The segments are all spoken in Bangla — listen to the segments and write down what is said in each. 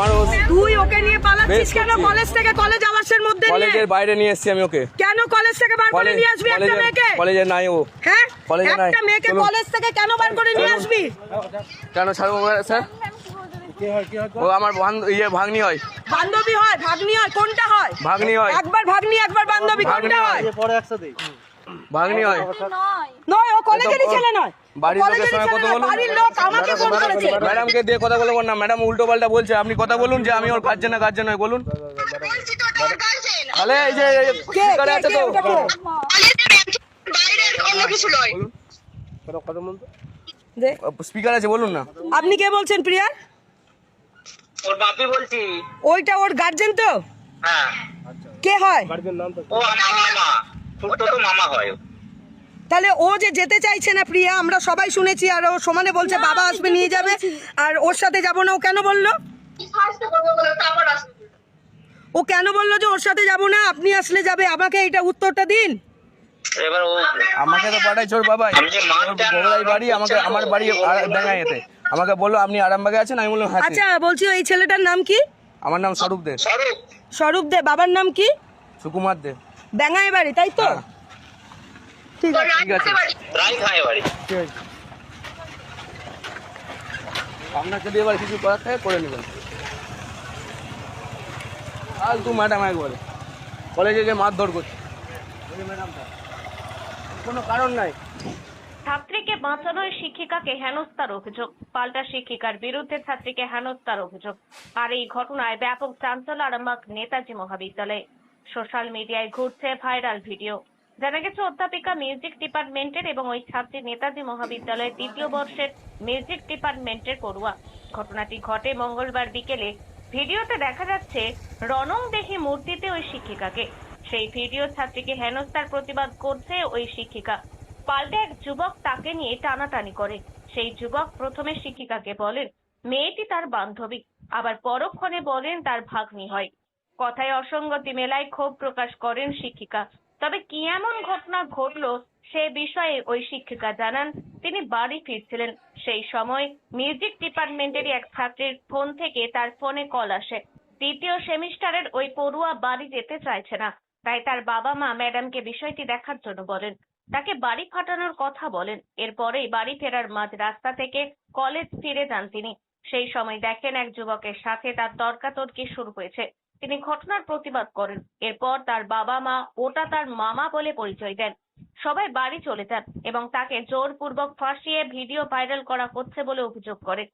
মানুষ তুই ওকে নিয়ে পালাচ্ছিস কেন? কলেজ থেকে কলেজ আবাসের মধ্যে নিয়ে? কলেজের বাইরে নিয়ে এসেছি আমি ওকে। কেন কলেজ থেকে বার করে নিয়ে আসবি একটা কলেজে মেয়েকে? কলেজে নাই ও। হ্যাঁ? কলেজে নাই। একটা মেয়েকে কলেজ থেকে কেন বার করে নিয়ে আসবি? কেন ছাড়বো স্যার? ও আমার ইয়ে ভাগ্নি হয়। বান্ধবী হয় ভাগ্নি হয় কোনটা হয়? ভাগ্নি হয়। একবার ভাগ্নি একবার বান্ধবী ভাগ্নি কোনটা হয়। হয়? ভাগ্নি হয়। নয় কলেজেরই ছেলে নয়। ম্যাডামকে দিয়ে কথা বলব না। ম্যাডাম উল্টো পাল্টা বলছে আপনি কথা বলুন যে আমি ওর কাজ না কাজ নয় বলুন। তো তাহলে এই যে স্পিকারে আছে তো। স্পিকার আছে বলুন না। আপনি কে বলছেন প্রিয়া? ওর বাপি বলছি। ওইটা ওর গার্জেন তো? হ্যাঁ। কে হয়? ও আমার মামা। তো মামা হয়। তাহলে ও যে যেতে চাইছে না প্রিয়া আমরা সবাই শুনেছি আর ও সমানে বলছে বাবা আসবে নিয়ে যাবে। আর ওর সাথে যাব না ও কেন বলল? ও কেন বলল যে ওর সাথে যাব না আপনি আসলে যাবে আমাকে এটা উত্তরটা দিন। এবার ও আমাকে তো পাঠাইছে ওর বাড়ি আমাকে আমার বাড়ি ডাঙ্গাইতে আমাকে বলল আপনি আরামবাগে আছেন? আমি বললাম হ্যাঁ আচ্ছা বলছি এই ছেলেটার নাম কি? আমার নাম স্বরূপ দে। স্বরূপ। স্বরূপ দে বাবার নাম কি? সুকুমার দে। ব্যাঙাই বাড়ি তাই তো? হ্যাঁ। ঠিক আছে ঠিক আছে। রাই খায় বাড়ি। আপনাকে দিয়ে এবার কিছু করার থাকে করে নেবেন। ফালতু ম্যাডাম একবারে কলেজে যে মারধর করছে। কোনো কারণ নাই। ছাত্রীকে বাঁচানোয় শিক্ষিকাকে হেনস্থার অভিযোগ। পাল্টা শিক্ষিকার বিরুদ্ধে ছাত্রীকে হেনস্থার অভিযোগ। আর এই ঘটনায় ব্যাপক চাঞ্চল্য আরামবাগ নেতাজি মহাবিদ্যালয়ে। সোশ্যাল মিডিয়ায় ঘুরছে ভাইরাল ভিডিও। জানা গেছে, অধ্যাপিকা মিউজিক ডিপার্টমেন্টের এবং ওই ছাত্রী নেতাজি মহাবিদ্যালয়ের দ্বিতীয় বর্ষের মিউজিক ডিপার্টমেন্টের পড়ুয়া। ঘটনাটি ঘটে মঙ্গলবার বিকেলে। ভিডিওতে দেখা যাচ্ছে, রনং দেহি মূর্তিতে ওই শিক্ষিকাকে। সেই ভিডিও ছাত্রীকে হেনস্থার প্রতিবাদ করছে ওই শিক্ষিকা। পাল্টে এক যুবক তাকে নিয়ে টানাটানি করে। সেই যুবক প্রথমে শিক্ষিকাকে বলেন, মেয়েটি তার বান্ধবী। আবার পরক্ষণে বলেন, তার ভাগ্নি হয়। কথায় অসঙ্গতি মেলায় ক্ষোভ প্রকাশ করেন শিক্ষিকা। তবে কি এমন ঘটনা ঘটলো সে বিষয়ে ওই শিক্ষিকা জানান। তিনি বাড়ি ফিরছিলেন সেই সময়। মিউজিক ডিপার্টমেন্টেরই এক ছাত্রীর ফোন থেকে তার ফোনে কল আসে। তৃতীয় সেমিস্টারের ওই পড়ুয়া বাড়ি যেতে চাইছে না। তাই তার বাবা মা ম্যাডামকে বিষয়টি দেখার জন্য বলেন। তাকে বাড়ি ফাটানোর কথা বলেন। এরপরেই বাড়ি ফেরার মাঝ রাস্তা থেকে কলেজ ফিরে যান তিনি। সেই সময় দেখেন এক যুবকের সাথে তার তর্কাতর্কি শুরু হয়েছে। তিনি ঘটনার প্রতিবাদ করেন। এরপর তার বাবা মা ওটা তার মামা বলে পরিচয় দেন। সবাই বাড়ি চলে যান এবং তাকে জোরপূর্বক ফাঁসিয়ে ভিডিও ভাইরাল করা হচ্ছে বলে অভিযোগ করে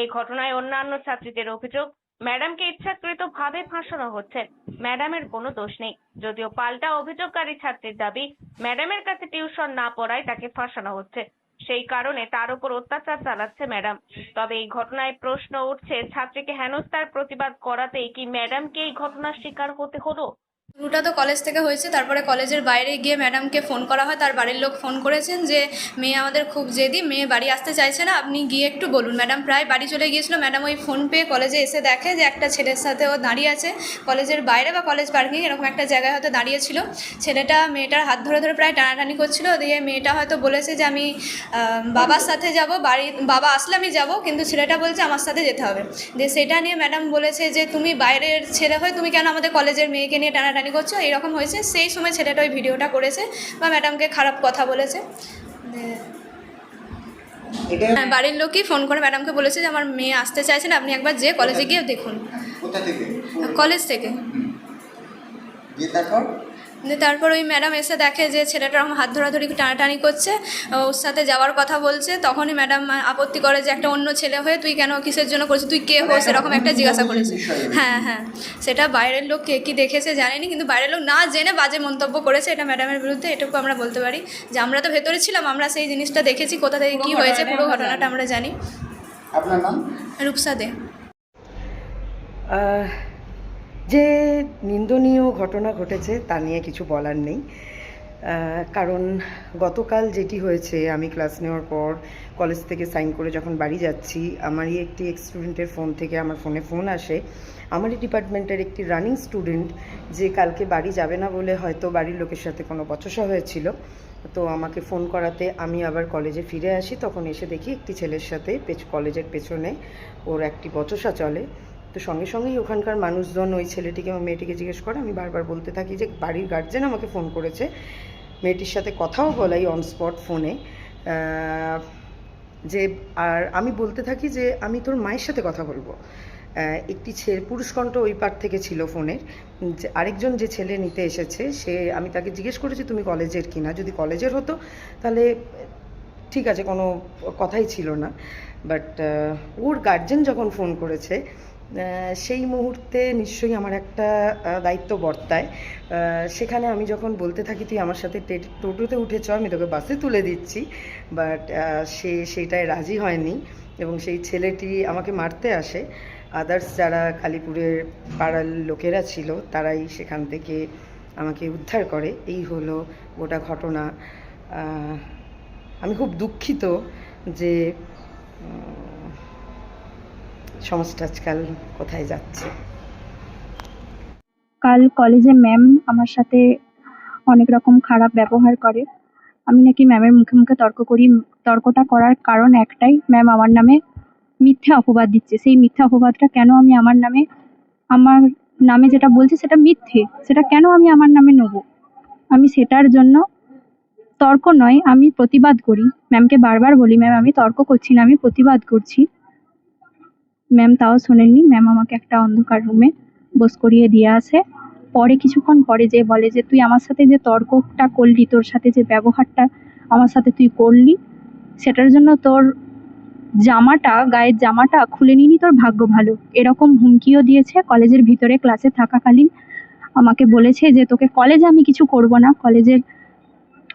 এই ঘটনায় অন্যান্য ছাত্রীদের অভিযোগ, ম্যাডামকে ইচ্ছাকৃত ভাবে ফাঁসানো হচ্ছে। ম্যাডামের কোনো দোষ নেই। যদিও পাল্টা অভিযোগকারী ছাত্রীর দাবি, ম্যাডামের কাছে টিউশন না পড়ায় তাকে ফাঁসানো হচ্ছে। সেই কারণে তার উপর অত্যাচার চালাচ্ছে ম্যাডাম। তবে এই ঘটনায় প্রশ্ন উঠছে, ছাত্রীকে হেনস্থার প্রতিবাদ করাতেই কি ম্যাডামকে এই ঘটনার শিকার হতে হলো? শুরুটা তো কলেজ থেকে হয়েছে, তারপরে কলেজের বাইরে গিয়ে ম্যাডামকে ফোন করা হয়, তার বাড়ির লোক ফোন করেছেন যে, মেয়ে আমাদের খুব জেদি, মেয়ে বাড়ি আসতে চাইছে না, আপনি গিয়ে একটু বলুন। ম্যাডাম প্রায় বাড়ি চলে গিয়েছিল ম্যাডাম ওই ফোন পেয়ে কলেজে এসে দেখে যে একটা ছেলের সাথে ও দাঁড়িয়ে আছে। কলেজের বাইরে বা কলেজ পার্কিং এরকম একটা জায়গায় হয়তো দাঁড়িয়েছিল। ছেলেটা মেয়েটার হাত ধরে ধরে প্রায় টানাটানি করছিল, দিয়ে মেয়েটা হয়তো বলেছে যে, আমি বাবার সাথে যাব, বাড়ি, বাবা আসলে আমি যাব, কিন্তু ছেলেটা বলছে আমার সাথে যেতে হবে। দিয়ে সেটা নিয়ে ম্যাডাম বলেছে যে, তুমি বাইরের ছেলে হয়ে তুমি কেন আমাদের কলেজের মেয়েকে নিয়ে টানাটানি করছ এরকম হয়েছে। সেই সময় ছেলেটা ওই ভিডিওটা করেছে বা ম্যাডামকে খারাপ কথা বলেছে। হ্যাঁ বাড়ির লোকই ফোন করে ম্যাডামকে বলেছে যে আমার মেয়ে আসতে চাইছেন না আপনি একবার যে কলেজে গিয়ে দেখুন। কলেজ থেকে? তারপর ওই ম্যাডাম এসে দেখে যে ছেলেটা আমার হাত ধরাধরি টানাটানি করছে ওর সাথে যাওয়ার কথা বলছে তখনই ম্যাডাম আপত্তি করে যে একটা অন্য ছেলে হয়ে তুই কেন কিসের জন্য করছিস তুই কে হোস এরকম একটা জিজ্ঞাসা করেছে। হ্যাঁ হ্যাঁ। সেটা বাইরের লোক কে কী দেখেছে জানেনি কিন্তু বাইরের লোক না জেনে বাজে মন্তব্য করেছে এটা ম্যাডামের বিরুদ্ধে এটুকু আমরা বলতে পারি। যে আমরা তো ভেতরে ছিলাম আমরা সেই জিনিসটা দেখেছি কোথা থেকে কী হয়েছে পুরো ঘটনাটা আমরা জানি। আপনার নাম? রূপসা দে। যে নিন্দনীয় ঘটনা ঘটেছে তা নিয়ে কিছু বলার নেই। কারণ গতকাল যেটি হয়েছে, আমি ক্লাস নেওয়ার পর কলেজ থেকে সাইন করে যখন বাড়ি যাচ্ছি, আমারই একটি এক্স স্টুডেন্টের ফোন থেকে আমার ফোনে ফোন আসে। আমারই ডিপার্টমেন্টের একটি রানিং স্টুডেন্ট যে কালকে বাড়ি যাবে না বলে হয়তো বাড়ির লোকের সাথে কোনো বচসা হয়েছিল। তো আমাকে ফোন করাতে আমি আবার কলেজে ফিরে আসি। তখন এসে দেখি একটি ছেলের সাথে পেছ কলেজের পেছনে ওর একটি বচসা চলে। তো সঙ্গে সঙ্গেই ওখানকার মানুষজন, ওই ছেলেটিকে আমার মেয়েটিকে জিজ্ঞেস করে, আমি বারবার বলতে থাকি যে বাড়ির গার্জেন আমাকে ফোন করেছে। মেয়েটির সাথে কথাও বলাই অন স্পট ফোনে যে, আর আমি বলতে থাকি যে, আমি তোর মায়ের সাথে কথা বলব। একটি ছেলে পুরুষকণ্ঠ ওই পার থেকে ছিল ফোনের যে, আরেকজন যে ছেলে নিতে এসেছে, সে, আমি তাকে জিজ্ঞেস করেছি, তুমি কলেজের কিনা যদি কলেজের হতো, তাহলে ঠিক আছে, কোনো কথাই ছিল না। বাট ওর গার্জেন যখন ফোন করেছে সেই মুহূর্তে নিশ্চয়ই আমার একটা দায়িত্ব বর্তায়। সেখানে আমি যখন বলতে থাকি, তুই আমার সাথে টোটোতে উঠে চ আমি তোকে বাসে তুলে দিচ্ছি। বাট সে সেইটায় রাজি হয়নি এবং সেই ছেলেটি আমাকে মারতে আসে। আদার্স যারা কালীপুরের পাড়ার লোকেরা ছিল, তারাই সেখান থেকে আমাকে উদ্ধার করে। এই হলো গোটা ঘটনা। আমি খুব দুঃখিত যে সমাজটা আজকাল কোথায় যাচ্ছে? কাল কলেজে ম্যাম আমার সাথে অনেক রকম খারাপ ব্যবহার করে। আমি নাকি ম্যামের মুখে মুখে তর্ক করি, তর্কটা করার কারণ একটাই ম্যাম আমার নামে মিথ্যে অপবাদ দিচ্ছে। সেই মিথ্যা অপবাদটা কেন আমি আমার নামে আমার নামে যেটা বলছে সেটা মিথ্যে, সেটা কেন আমি আমার নামে নেব? আমি সেটার জন্য তর্ক নয়, আমি প্রতিবাদ করি। ম্যামকে বারবার বলি ম্যাম আমি তর্ক করছি না, আমি প্রতিবাদ করছি। ম্যাম তাও শোনেননি। ম্যাম আমাকে একটা অন্ধকার রুমে বস করিয়ে দিয়ে আসে। পরে কিছুক্ষণ পরে যে বলে যে, তুই আমার সাথে যে তর্কটা করলি, তোর সাথে যে ব্যবহারটা আমার সাথে তুই করলি, সেটার জন্য তোর জামাটা, গায়ের জামাটা খুলে নিনি তোর ভাগ্য ভালো। এরকম হুমকিও দিয়েছে। কলেজের ভিতরে ক্লাসে থাকাকালীন আমাকে বলেছে যে, তোকে কলেজে আমি কিছু করব না। কলেজের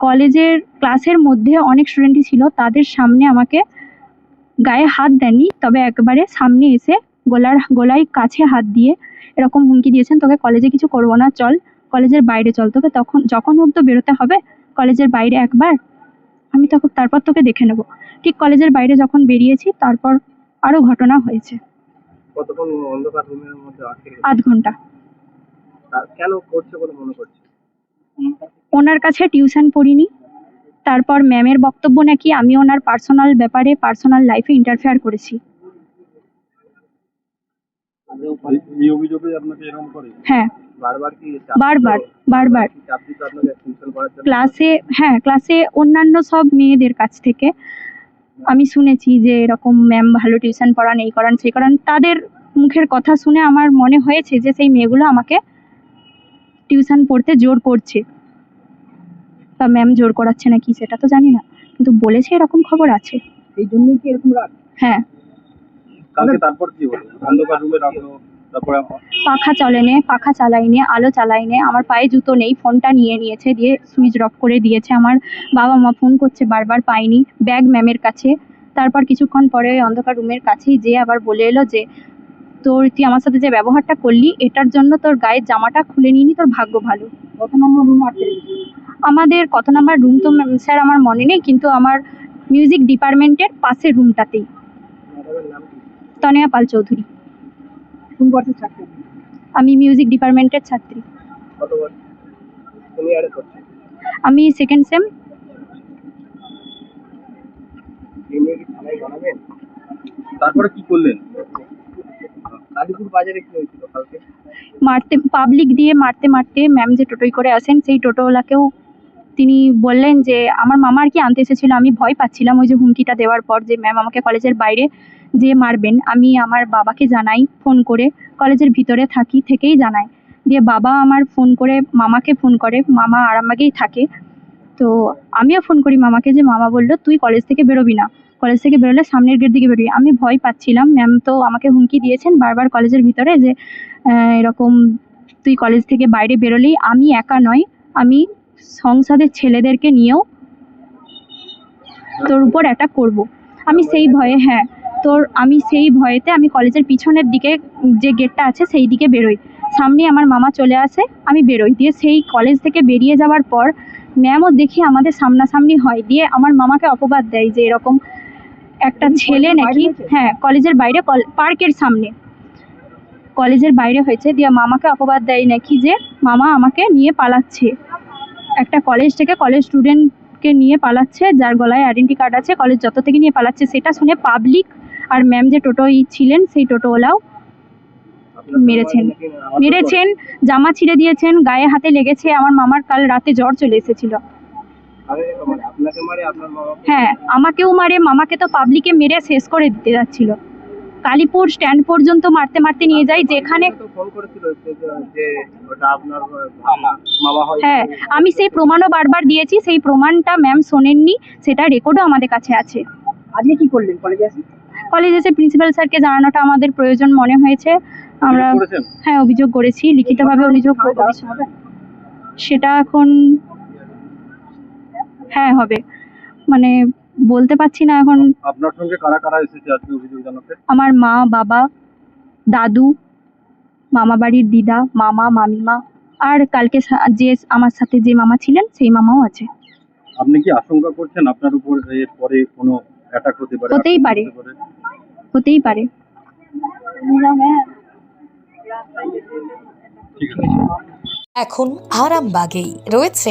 কলেজের ক্লাসের মধ্যে অনেক স্টুডেন্টই ছিল। তাদের সামনে আমাকে গায়ে হাত দেননি তবে একবারে সামনে এসে গলার গলায় কাছে হাত দিয়ে এরকম হুমকি দিয়েছেন তোকে কলেজে কিছু করব না চল কলেজের বাইরে চল তোকে তখন যখন হোক তো বেরোতে হবে কলেজের বাইরে একবার আমি তখন তারপর তোকে দেখে নেব। ঠিক কলেজের বাইরে যখন বেরিয়েছি তারপর আরও ঘটনা হয়েছে? আধ ঘণ্টা। কেন করছে বলে মনে করছে? ওনার কাছে টিউশন পড়িনি তারপর ম্যামের বক্তব্য নাকি আমি ওনার পার্সোনাল ব্যাপারে পার্সোনাল লাইফে ইন্টারফেয়ার করেছি। করে? হ্যাঁ। বারবার বারবার ক্লাসে হ্যাঁ ক্লাসে অন্যান্য সব মেয়েদের কাছ থেকে আমি শুনেছি যে এরকম ম্যাম ভালো টিউশন পড়ান এই করান সেই করান। তাদের মুখের কথা শুনে আমার মনে হয়েছে যে সেই মেয়েগুলো আমাকে টিউশন পড়তে জোর করছে। তা ম্যাম জোর করাচ্ছে নাকি সেটা তো জানি না কিন্তু বলেছে এরকম খবর আছে। এই জন্যই কি এরকম রাগ? হ্যাঁ। কালকে তারপর কি হলো অন্ধকার রুমে রাখল তারপরে পাখা চলেনে পাখা চালাইনে আলো চালাইনে আমার পায়ে জুতো নেই ফোনটা নিয়ে নিয়েছে দিয়ে সুইচ অফ করে দিয়েছে। আমার বাবা মা ফোন করছে বারবার পাইনি ব্যাগ ম্যামের কাছে। তারপর কিছুক্ষণ পরে ওই অন্ধকার রুমের কাছেই যেয়ে আবার বলে এলো যে তোর তুই আমার সাথে যে ব্যবহারটা করলি এটার জন্য তোর গায়ের জামাটা খুলে নিনি তোর ভাগ্য ভালো। কত নম্বর রুম আমাদের কত নাম্বার রুম তো স্যার আমার মনে নেই কিন্তু আমার মিউজিক ডিপার্টমেন্টের পাশের রুমটাতেই তনয়া পাল চৌধুরী। আমি মিউজিক ডিপার্টমেন্টের ছাত্রী। আমি সেকেন্ড সেম নিয়ে তারপরে কি করলেন? কালীপুর বাজারে কি হয়েছিল কালকে? মারতে পাবলিক দিয়ে মারতে মারতে ম্যাম যে টোটোই করে আসেন, সেই টোটোওয়ালাকেও তিনি বললেন যে, আমার মামা আর কি আনতে এসেছিল, আমি ভয় পাচ্ছিলাম ওই যে হুমকিটা দেওয়ার পর যে ম্যাম আমাকে কলেজের বাইরে যে মারবেন, আমি আমার বাবাকে জানাই ফোন করে, কলেজের ভিতরে থাকি, থেকেই জানাই। দিয়ে বাবা আমার ফোন করে, মামাকে ফোন করে, মামা আরামবাগেই থাকে। তো আমিও ফোন করি মামাকে যে, মামা বলল, তুই কলেজ থেকে বেরোবি না। কলেজ থেকে বেরোলে সামনের গেট দিকে বেরোবি আমি ভয় পাচ্ছিলাম। ম্যাম তো আমাকে হুমকি দিয়েছেন বারবার কলেজের ভিতরে যে এরকম তুই কলেজ থেকে বাইরে বেরোলেই আমি একা নয়। আমি সংসদের ছেলেদেরকে নিয়েও তোর উপর অ্যাটাক করব। আমি সেই ভয়ে হ্যাঁ তোর, আমি সেই ভয়েতে আমি কলেজের পিছনের দিকে যে গেটটা আছে সেই দিকে বেরোই। সামনে আমার মামা চলে আসে, আমি বেরোই। দিয়ে সেই কলেজ থেকে বেরিয়ে যাওয়ার পর ম্যামও দেখি আমাদের সামনাসামনি হয়। দিয়ে আমার মামাকে অপবাদ দেয় যে, এরকম একটা ছেলে নাকি হ্যাঁ কলেজের বাইরে পার্কের সামনে। কলেজের বাইরে হয়েছে দিয়ে মামাকে অপবাদ দেয় নাকি যে মামা আমাকে নিয়ে পালাচ্ছে। একটা কলেজ থেকে কলেজ স্টুডেন্টকে নিয়ে পালাচ্ছে যার গলায় আইডেন্টি কার্ড আছে কলেজ যত থেকে নিয়ে পালাচ্ছে সেটা শুনে পাবলিক আর ম্যাম যে টোটোই ছিলেন সেই টোটোওয়ালাও মেরেছেন। মেরেছেন জামা ছিঁড়ে দিয়েছেন গায়ে হাতে লেগেছে আমার মামার কাল রাতে জ্বর চলে এসেছিল। হ্যাঁ আমাকেও মারে মামাকে তো পাবলিকে মেরে শেষ করে দিতে যাচ্ছিল। কালীপুর স্ট্যান্ড পর্যন্ত মারতে মারতে নিয়ে যাই যেখানে হয়। হ্যাঁ আমি সেই প্রমাণও বারবার দিয়েছি সেই প্রমাণটা ম্যাম শোনেননি সেটা রেকর্ডও আমাদের কাছে আছে। আপনি কি করলেন কলেজে কলেজে এসে প্রিন্সিপাল স্যারকে জানানোটা আমাদের প্রয়োজন মনে হয়েছে। আমরা হ্যাঁ অভিযোগ করেছি লিখিতভাবে অভিযোগ সেটা এখন হ্যাঁ হবে। মানে বলতে পারছি না এখন। আপনার সঙ্গে কারা কারা এসেছে আজকে অভিযোগ জানাতে? আমার মা বাবা দাদু মামা বাড়ির দিদা মামা মামিমা আর কালকে সা- যে আমার সাথে যে মামা ছিলেন সেই মামাও আছে। আপনি কি আশঙ্কা করছেন আপনার উপর এর পরে কোনো অ্যাটাক হতে পারে হতেই আক্রমণ পারে। হতে হতেই পারে। ঠিক আছে। এখন আরামবাগেই রয়েছে